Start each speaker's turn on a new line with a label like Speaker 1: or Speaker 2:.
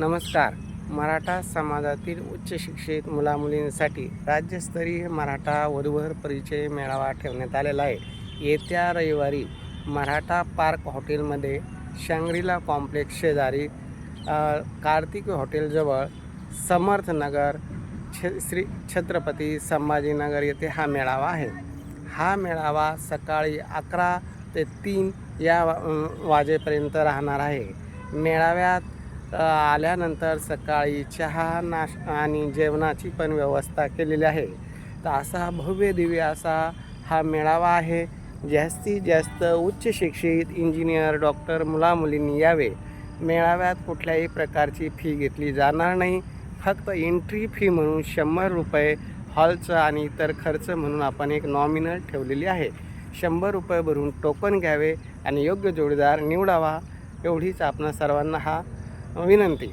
Speaker 1: नमस्कार. मराठा समाजातील उच्च शिक्षित मुलामुलींसाठी राज्यस्तरीय मराठा वधूवर परिचय मेळावा ठेवण्यात आलेला आहे. येत्या रविवारी मराठा पार्क हॉटेलमध्ये शांग्रीला कॉम्प्लेक्स शेजारी कार्तिक हॉटेलजवळ समर्थनगर छ श्री छत्रपती संभाजीनगर येथे हा मेळावा आहे. हा मेळावा सकाळी अकरा ते तीन या वाजेपर्यंत राहणार आहे. मेळाव्यात आल्यानंतर सकाळी चहा नाश आणि जेवणाची पण व्यवस्था केलेली आहे. तर असा भव्य दिव्य असा हा मेळावा आहे. जास्तीत जास्त उच्च शिक्षित इंजिनियर डॉक्टर मुलामुलींनी यावे. मेळाव्यात कुठल्याही प्रकारची फी घेतली जाणार नाही. फक्त एंट्री फी म्हणून शंभर रुपये हॉलचं आणि इतर खर्च म्हणून आपण एक नॉमिनल ठेवलेली आहे. शंभर रुपये भरून टोकन घ्यावे आणि योग्य जोडीदार निवडावा एवढीच आपण सर्वांना हा வினந்தி